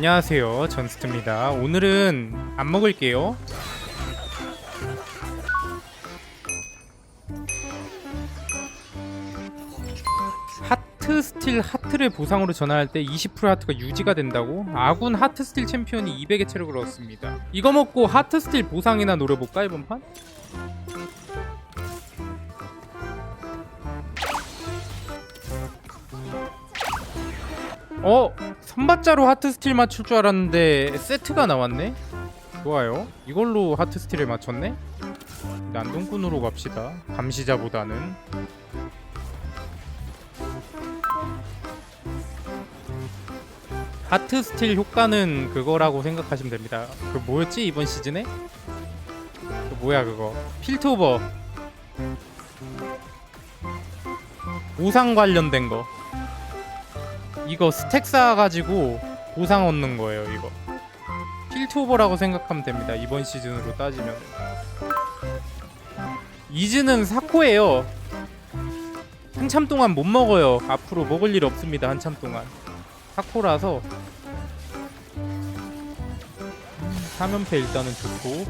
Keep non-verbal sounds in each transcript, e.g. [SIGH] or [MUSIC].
안녕하세요 전스트입니다 오늘은 안 먹을게요 하트 스틸 하트를 보상으로 전환할 때 20% 하트가 유지가 된다고? 아군 하트 스틸 챔피언이 200의 체력을 얻습니다 이거 먹고 하트 스틸 보상이나 노려볼까 이번 판? 어? 선받자로 하트 스틸 맞출 줄 알았는데 세트가 나왔네? 좋아요 이걸로 하트 스틸을 맞췄네? 난동꾼으로 갑시다 감시자보다는 하트 스틸 효과는 그거라고 생각하시면 됩니다 그 뭐였지 이번 시즌에? 그 뭐야 그거 필트오버 보상 관련된 거 이거 스택 쌓아가지고 보상 얻는 거예요 이거. 필트오버라고 생각하면 됩니다 이번 시즌으로 따지면. 이즈는 사코예요. 한참 동안 못 먹어요. 앞으로 먹을 일 없습니다 한참 동안. 사코라서. 3연패 일단은 좋고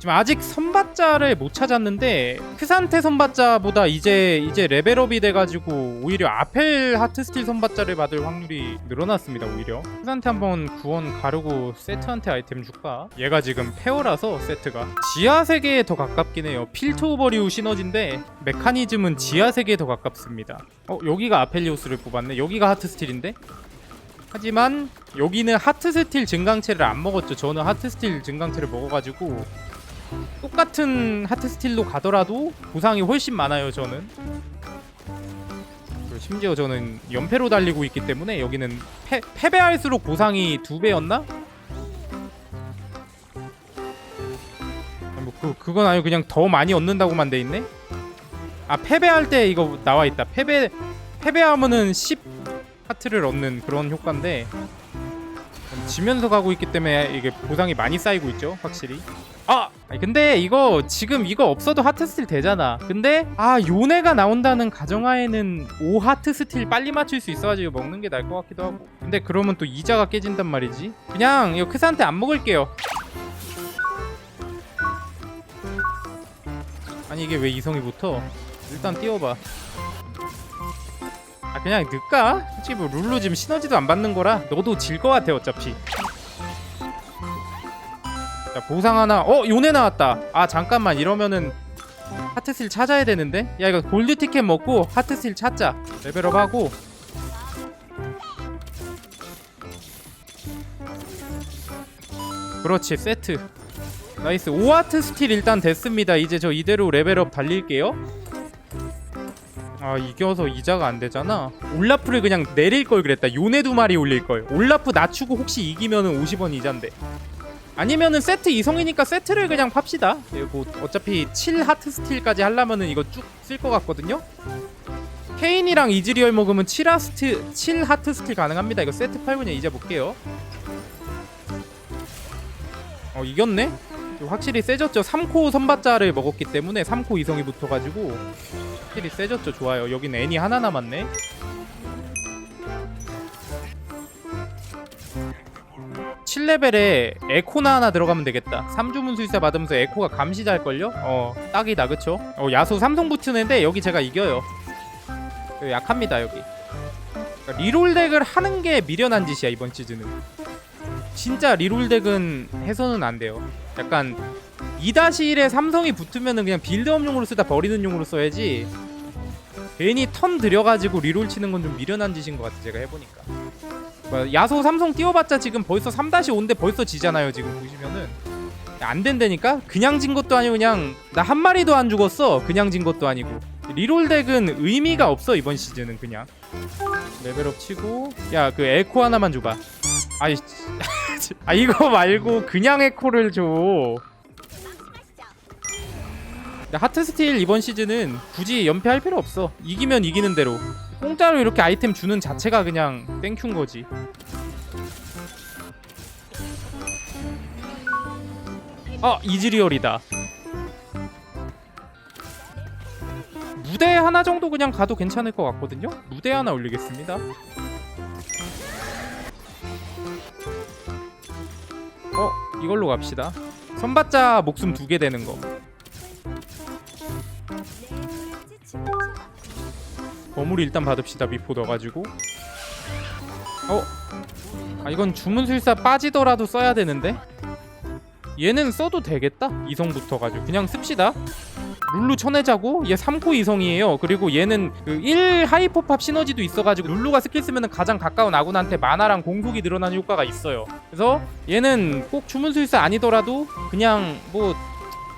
지금 아직 선받자를 못 찾았는데 크산테 선받자보다 이제 이제 레벨업이 돼가지고 오히려 아펠 하트스틸 선받자를 받을 확률이 늘어났습니다 오히려. 크산테 한번 구원 가르고 세트한테 아이템 줄까? 얘가 지금 페어라서 세트가. 지하 세계에 더 가깝긴 해요. 필터 오버리우 시너지인데 메커니즘은 지하 세계에 더 가깝습니다. 어 여기가 아펠리오스를 뽑았네. 여기가 하트스틸인데? 하지만 여기는 하트스틸 증강체를 안 먹었죠. 저는 하트스틸 증강체를 먹어가지고 똑같은 하트 스틸로 가더라도 보상이 훨씬 많아요 저는 심지어 저는 연패로 달리고 있기 때문에 여기는 패, 패배할수록 보상이 두 배였나? 뭐 그, 그건 아니고 그냥 더 많이 얻는다고만 돼 있네? 아 패배할 때 이거 나와 있다 패배 패배하면은 10 하트를 얻는 그런 효과인데 지면서 가고 있기 때문에 이게 보상이 많이 쌓이고 있죠 확실히 아 아니, 근데 이거 지금 이거 없어도 하트 스틸 되잖아. 근데 아 요네가 나온다는 가정하에는 5 하트 스틸 빨리 맞출 수 있어가지고 먹는 게 나을 것 같기도 하고. 근데 그러면 또 이자가 깨진단 말이지. 그냥 이거 크사한테 안 먹을게요. 아니 이게 왜 이성이 붙어? 일단 띄워봐. 아 그냥 넣을까? 솔직히 뭐 룰루 지금 시너지도 안 받는 거라 너도 질것 같아 어차피 자 보상 하나. 어 요네 나왔다. 아 잠깐만. 이러면은 하트스틸 찾아야 되는데? 야 이거 골드 티켓 먹고 하트스틸 찾자. 레벨업 하고. 그렇지 세트. 나이스. 5하트 스틸 일단 됐습니다. 이제 저 이대로 레벨업 달릴게요. 아 이겨서 이자가 안 되잖아. 올라프를 그냥 내릴 걸 그랬다. 요네 두 마리 올릴 걸. 올라프 낮추고 혹시 이기면은 50원 이자인데 아니면은 세트 이성이니까 세트를 그냥 팝시다. 예, 뭐 어차피 7 하트 스틸까지 하려면은 이거 쭉 쓸 것 같거든요. 케인이랑 이즈리얼 먹으면 7 하트 7 하트 스틸 가능합니다. 이거 세트 팔고 그냥 이자 볼게요. 어 이겼네? 확실히 세졌죠. 3코 선받자를 먹었기 때문에 3코 이성이 붙어가지고 확실히 세졌죠. 좋아요. 여긴 애니 하나 남았네 칠 레벨에 에코나 하나 들어가면 되겠다. 3주문 수의사 받으면서 에코가 감시자 할걸요? 어 딱이다 그쵸? 어 야소 삼성 애인데 여기 제가 이겨요. 여기 약합니다 여기. 그러니까 리롤 덱을 하는 게 미련한 짓이야 이번 시즌은. 진짜 리롤 덱은 해서는 안 돼요. 약간 2-1에 삼성이 붙으면은 그냥 빌드업용으로 쓰다 버리는 용으로 써야지. 괜히 턴 들여가지고 리롤 치는 건 좀 미련한 짓인 것 같아 제가 해보니까. 뭐 야, 야소 삼성 띄워봤자 지금 벌써 3-5인데 벌써 지잖아요 지금 보시면은. 안 된다니까? 그냥 진 것도 아니고 그냥 나 한 마리도 안 죽었어. 그냥 진 것도 아니고. 리롤 덱은 의미가 없어 이번 시즌은 그냥. 레벨업 치고 야 그 에코 하나만 줘봐. 아이 [LAUGHS] 아 이거 말고 그냥 에코를 줘. 근데 하트 스틸 이번 시즌은 굳이 연패할 필요 없어. 이기면 이기는 대로 공짜로 이렇게 아이템 주는 자체가 그냥 땡큐인 거지. 아 이즈리얼이다. 무대 하나 정도 그냥 가도 괜찮을 것 같거든요? 무대 하나 올리겠습니다. 이걸로 갑시다. 선받자 목숨 두 개 되는 거 거물이 일단 받읍시다 미포 넣어가지고. 어? 아 이건 주문술사 빠지더라도 써야 되는데? 얘는 써도 되겠다? 이성부터 가지고. 그냥 씁시다. 룰루 쳐내자고? 얘 3코 이성이에요. 그리고 얘는 그 1 하이퍼팝 시너지도 있어가지고 룰루가 스킬 쓰면 가장 가까운 아군한테 마나랑 공속이 늘어나는 효과가 있어요. 그래서 얘는 꼭 주문술사 아니더라도 그냥 뭐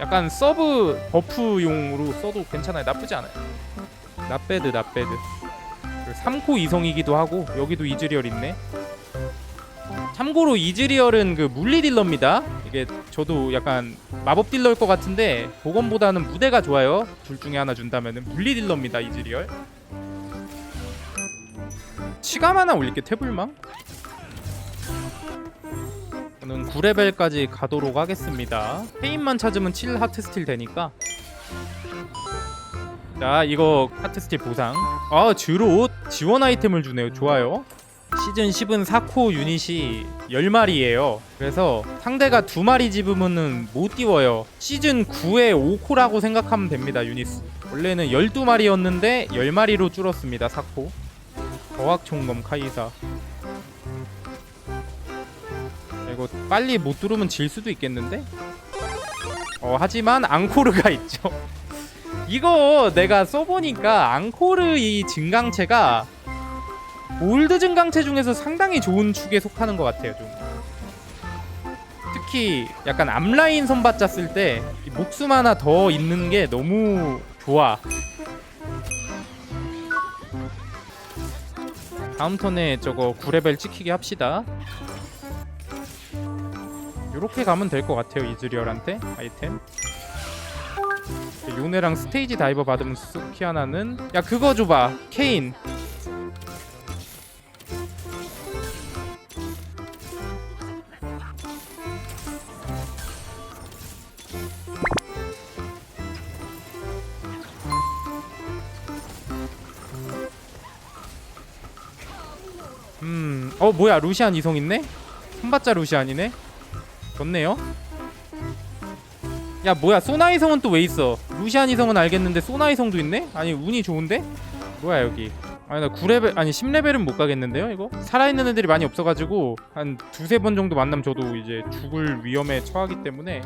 약간 서브 버프용으로 써도 괜찮아요. 나쁘지 않아요 나배드 나배드. 3코 이성이기도 하고 여기도 이즈리얼 있네. 참고로 이즈리얼은 그 물리 딜러입니다. 이게 저도 약간 마법 딜러일 것 같은데 보건보다는 무대가 좋아요. 둘 중에 하나 준다면은 물리 딜러입니다 이즈리얼. 치감 하나 올릴게 태블망. 저는 9레벨까지 가도록 하겠습니다. 페인만 찾으면 7 하트 스틸 되니까 자 이거 하트 스틸 보상. 아 주로 지원 아이템을 주네요. 좋아요. 시즌 10은 4코 유닛이 10마리예요. 그래서 상대가 2마리 집으면은 못 띄워요. 시즌 9에 5코라고 생각하면 됩니다 유닛. 수. 원래는 12마리였는데 10마리로 줄었습니다 4코. 어학총검 카이사. 이거 빨리 못 누르면 질 수도 있겠는데? 어 하지만 앙코르가 [LAUGHS] 있죠 이거 내가 써보니까 앙코르 이 증강체가 올드 증강체 중에서 상당히 좋은 축에 속하는 것 같아요 좀. 특히 약간 앞라인 선받자 쓸때 목숨 하나 더 있는 게 너무 좋아. 다음 턴에 저거 9레벨 찍히게 합시다. 요렇게 가면 될 것 같아요 이즈리얼한테. 아이템 요네랑 스테이지 다이버 받으면 수키 하나는 야 그거 줘봐 케인 음, 어 뭐야 루시안 이성 있네? 손바자 루시안이네? 좋네요. 야 뭐야 소나 이 성은 또 왜 있어? 루시안 이 성은 알겠는데 소나 이 성도 있네? 아니 운이 좋은데? 뭐야 여기? 아니 나 9레벨 아니 10레벨은 못 가겠는데요 이거? 살아있는 애들이 많이 없어가지고 한 두세 번 정도 만나면 저도 이제 죽을 위험에 처하기 때문에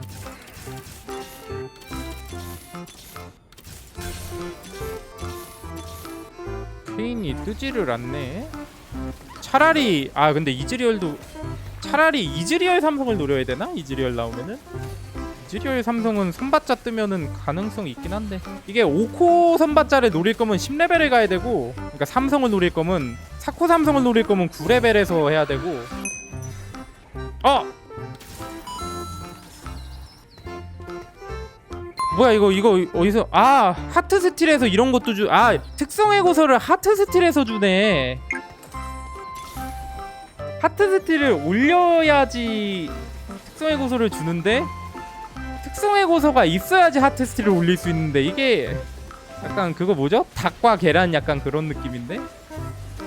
페인이 뜨지를 않네 차라리 아 근데 이즈리얼도 차라리 이즈리얼 삼성을 노려야 되나? 이즈리얼 나오면은 이즈리얼 삼성은 선받자 뜨면은 가능성이 있긴 한데 이게 5코 선받자를 노릴 거면 10레벨을 가야 되고 그러니까 삼성을 노릴 거면 4코 삼성을 노릴 거면 9레벨에서 해야 되고 어! 뭐야 이거 이거 어디서? 아 하트 스틸에서 이런 것도 주아 특성의 고서를 하트 스틸에서 주네. 하트 스틸을 올려야지 특성의 고서를 주는데 특성의 고서가 있어야지 하트 스틸을 올릴 수 있는데 이게 약간 그거 뭐죠? 닭과 계란 약간 그런 느낌인데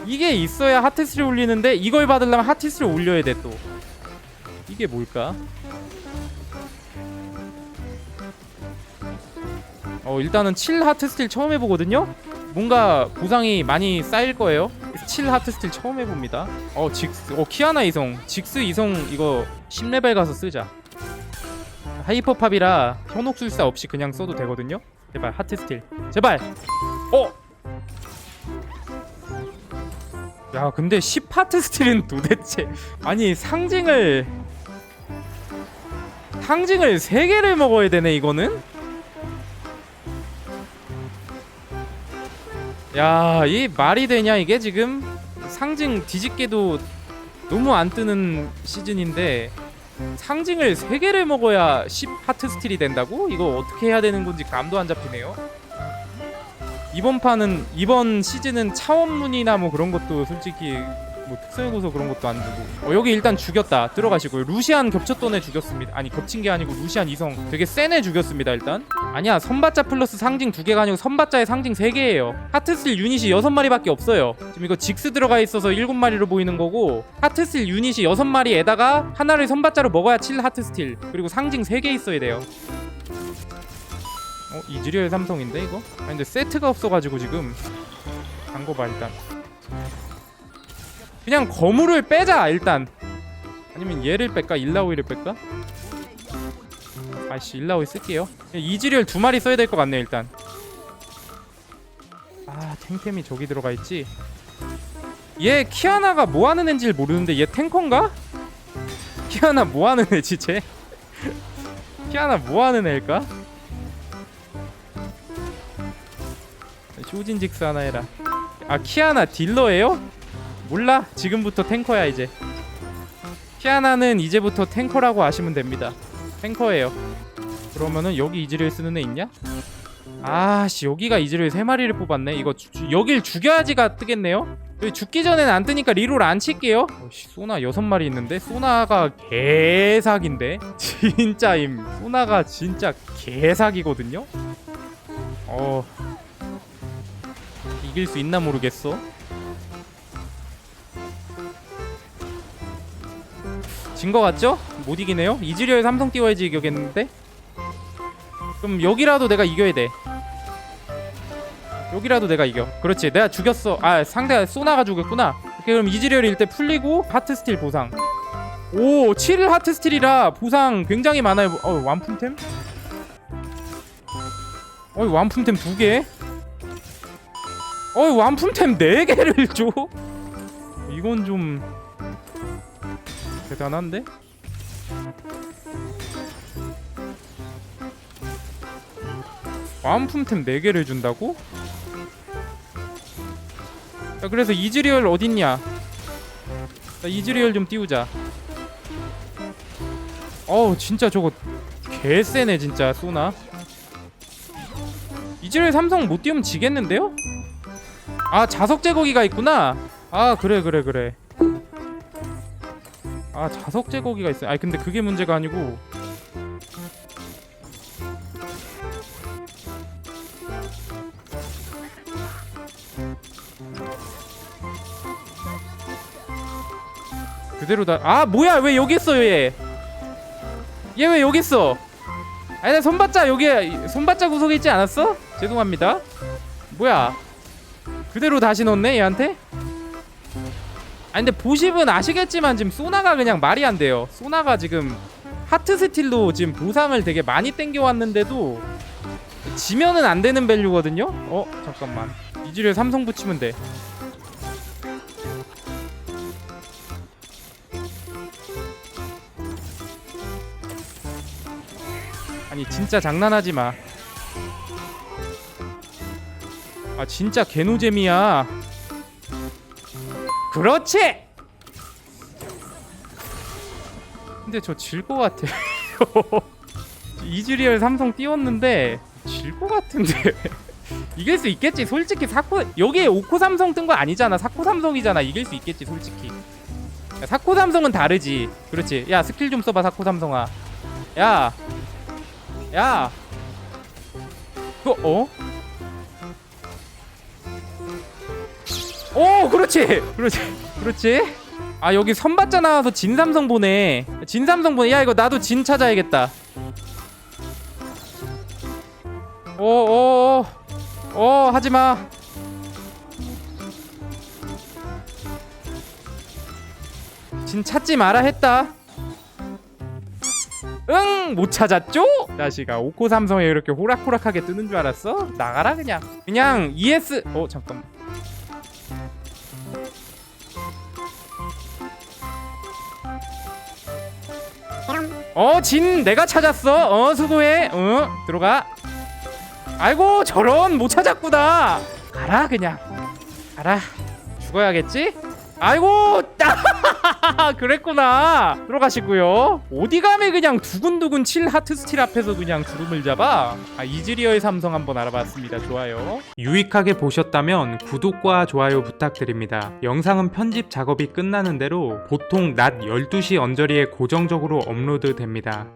이게 있어야 하트 스틸을 올리는데 이걸 받으려면 하트 스틸을 올려야 돼 또 이게 뭘까? 어 일단은 7 하트 스틸 처음 해보거든요? 뭔가 보상이 많이 쌓일 거예요 7 하트 스틸 처음 해봅니다 어 직스 어 키아나 이성 직스 이성 이거 10레벨 가서 쓰자 하이퍼팝이라 현혹술사 없이 그냥 써도 되거든요? 제발 하트 스틸. 제발! 어! 야 근데 10 하트 스틸은 도대체 아니 상징을 상징을 3개를 먹어야 되네 이거는? 야, 이 말이 되냐 이게 지금? 상징 뒤집게도 너무 안 뜨는 시즌인데 상징을 3개를 먹어야 10 하트 스틸이 된다고? 이거 어떻게 해야 되는 건지 감도 안 잡히네요. 이번 판은 이번 시즌은 차원문이나 뭐 그런 것도 솔직히 뭐 특성의 고소 그런 것도 안 주고. 어, 여기 일단 죽였다. 들어가시고요. 루시안 겹쳤던 애 죽였습니다. 아니 겹친 게 아니고 루시안 이성. 되게 센 애 죽였습니다 일단. 아니야 선바자 플러스 상징 두 개가 아니고 선바자의 상징 세 개예요. 하트슬 유닛이 여섯 마리밖에 없어요. 지금 이거 직스 들어가 있어서 일곱 마리로 보이는 거고 하트슬 유닛이 여섯 마리에다가 하나를 선바자로 먹어야 7 하트스틸. 그리고 상징 세 개 있어야 돼요. 어 이즈리얼 삼성인데 이거? 아니 근데 세트가 없어가지고 지금. 간거 봐 일단 그냥 거물을 빼자 일단 아니면 얘를 뺄까 일라오이를 뺄까 아씨 일라오이 쓸게요 이즈리얼 두 마리 써야 될 것 같네 일단 아 탱템이 저기 들어가 있지 얘 키아나가 뭐 하는 앤지를 모르는데 얘 탱커인가? 키아나 뭐 하는 애지 쟤? 키아나 뭐 하는 애일까? 쇼진직스 하나 해라 아 키아나 딜러예요? 몰라? 지금부터 탱커야 이제. 키아나는 이제부터 탱커라고 아시면 됩니다. 탱커예요. 그러면은 여기 이즈리얼 쓰는 애 있냐? 아씨 여기가 이즈리얼 세 마리를 뽑았네. 이거 주, 주- 여길 죽여야지가 뜨겠네요? 여기 죽기 전엔 안 뜨니까 리롤 안 칠게요. 어씨 소나 여섯 마리 있는데? 소나가 개사기인데? [LAUGHS] 진짜임. 소나가 진짜 개사기거든요? 어. 이길 수 있나 모르겠어. 진 거 같죠? 못 이기네요. 이즈리얼 삼성 띄워야지 이겨겠는데. 그럼 여기라도 내가 이겨야 돼. 여기라도 내가 이겨. 그렇지. 내가 죽였어. 아 상대가 소나가 죽였구나. 오케이, 그럼 이즈리얼이 일대 풀리고 하트 스틸 보상. 오, 7 하트 스틸이라 보상 굉장히 많아요. 어, 완품템? 어, 완품템 두 개? 어이 완품템 4개를 줘? 이건 좀 대단한데? 완품템 4개를 준다고? 야 그래서 이즈리얼 어딨냐 나 이즈리얼 좀 띄우자 어우 진짜 저거 개쎄네 진짜 쏘나 이즈리얼 삼성 못 띄우면 지겠는데요? 아 자석 제거기가 있구나 아 그래 그래 그래 아 자석 제거기가 있어 아니 근데 그게 문제가 아니고. 그대로 다 아 뭐야? 왜 여기 있어 얘? 얘 왜 여기 있어? 아니 나 손바자 여기 손바자 구석에 있지 않았어? 죄송합니다. 뭐야? 그대로 다시 넣네 얘한테? 아 근데 보십은 아시겠지만 지금 소나가 그냥 말이 안 돼요. 소나가 지금 하트 스틸로 지금 보상을 되게 많이 땡겨왔는데도 지면은 안 되는 밸류거든요? 어 잠깐만. 이즈리얼 삼성 붙이면 돼. 아니 진짜 장난하지 마. 아 진짜 개노잼이야 그렇지! 근데 저 질 것 같아 [LAUGHS] 이즈리얼 삼성 띄웠는데 질 것 같은데. [LAUGHS] 이길 수 있겠지. 솔직히 사코 여기에 오코 삼성 뜬 거 아니잖아. 사코 삼성이잖아. 이길 수 있겠지 솔직히. 야, 사코 삼성은 다르지. 그렇지. 야 스킬 좀 써봐 사코 삼성아. 야. 야. 그거 어? 오, 그렇지. 그렇지. 그렇지. 아, 여기 선받자 나와서 진삼성 보네. 진삼성 보네. 야, 이거 나도 진 찾아야겠다. 오, 오, 오. 오, 하지 마. 진 찾지 마라 했다. 응, 못 찾았죠? 자식아, 오코 삼성에 이렇게 호락호락하게 뜨는 줄 알았어? 나가라 그냥. 그냥 ES. 어, 잠깐. 어, 진 내가 찾았어. 어, 수고해. 어, 들어가. 아이고, 저런 못 찾았구나. 가라 그냥. 가라. 죽어야겠지? 아이고 [LAUGHS] 그랬구나. 들어가시고요. 어디 감에 그냥 두근두근 7 하트 스틸 앞에서 그냥 주름을 잡아? 아 이즈리어의 삼성 한번 알아봤습니다. 좋아요. 유익하게 보셨다면 구독과 좋아요 부탁드립니다. 영상은 편집 작업이 끝나는 대로 보통 낮 12시 언저리에 고정적으로 업로드 됩니다